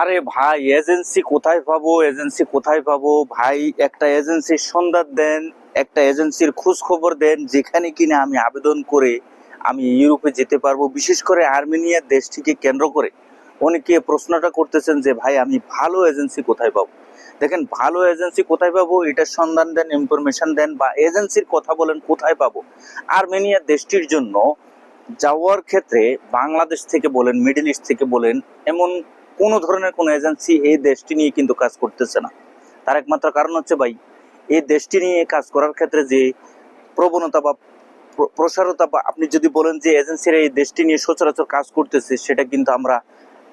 আরে ভাই এজেন্সি কোথায় পাবো? এজেন্সি কোথায় পাবো? ভাই, একটা এজেন্সির সন্ধান দেন, একটা এজেন্সির খোঁজ খবর দেন, যেখানে কিনা আমি আবেদন করে আমি ইউরোপে যেতে পারব, বিশেষ করে আর্মেনিয়া দেশটিকে কেন্দ্র করে। অনেকে প্রশ্নটা করতেছেন যে, ভাই, আমি ভালো এজেন্সি কোথায় পাবো? দেখেন, ভালো এজেন্সি কোথায় পাবো? এটার সন্ধান দেন ইনফরমেশন দেন, বা এজেন্সির কথা বলেন, কোথায় পাবো? আর্মেনিয়া দেশটির জন্য যাওয়ার ক্ষেত্রে বাংলাদেশ থেকে বলেন মিডল ইস্ট থেকে বলেন, এমন কোনো ধরনের কোনো এজেন্সি এই দেশটি নিয়ে কিন্তু কাজ করতেছে না। তার একমাত্র কারণ হচ্ছে ভাই, এই দেশটি নিয়ে কাজ করার ক্ষেত্রে যে প্রবণতা বা প্রসারতা বা আপনি যদি বলেন যে এজেন্সিরা এই দেশটি নিয়ে সচরাচর কাজ করতেছে, সেটা কিন্তু আমরা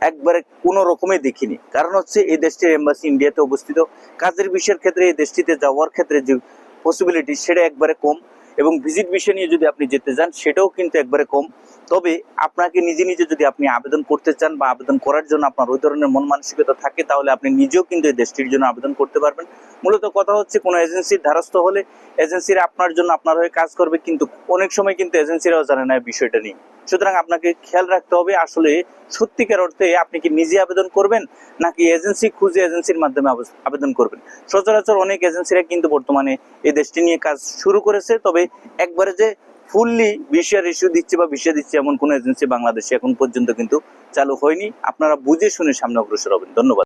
একবারে কোনো রকমই দেখিনি। কারণ হচ্ছে এই দেশটির এম্বাসি ইন্ডিয়াতে অবস্থিত। কাজের বিষয়ের ক্ষেত্রে এই দেশটিতে যাওয়ার ক্ষেত্রে যে পসিবিলিটি সেটা একবারে কম। এবং ভিজিট বিষয় নিয়ে যদি আপনি যেতে চান সেটাও কিন্তু একবারে কম। তবে আপনাকে নিজে নিজে যদি আপনি আবেদন করতে চান বা আবেদন করার জন্য আপনার ওই ধরনের মন মানসিকতা থাকে, তাহলে আপনি নিজেও কিন্তু এই দেশটির জন্য আবেদন করতে পারবেন। মূলত কথা হচ্ছে কোনো এজেন্সির ধারস্থ হলে এজেন্সিরা আপনার জন্য আপনার হয়ে কাজ করবে, কিন্তু অনেক সময় কিন্তু এজেন্সিরাও জানে না বিষয়টা নিয়ে। সুতরাং আপনাকে খেয়াল রাখতে হবে, আসলে সত্যিকার অর্থে আপনি কি নিজে আবেদন করবেন, নাকি এজেন্সি খুঁজে এজেন্সির মাধ্যমে আবেদন করবেন? সচরাচর অনেক এজেন্সিরা কিন্তু বর্তমানে এই দেশটি নিয়ে কাজ শুরু করেছে, তবে একবারে যে ফুললি ভিসার ইস্যু দিচ্ছে বা ভিসা দিচ্ছে এমন কোনো এজেন্সি বাংলাদেশে এখন পর্যন্ত কিন্তু চালু হয়নি। আপনারা বুঝে শুনে সামনে অগ্রসর হবেন। ধন্যবাদ।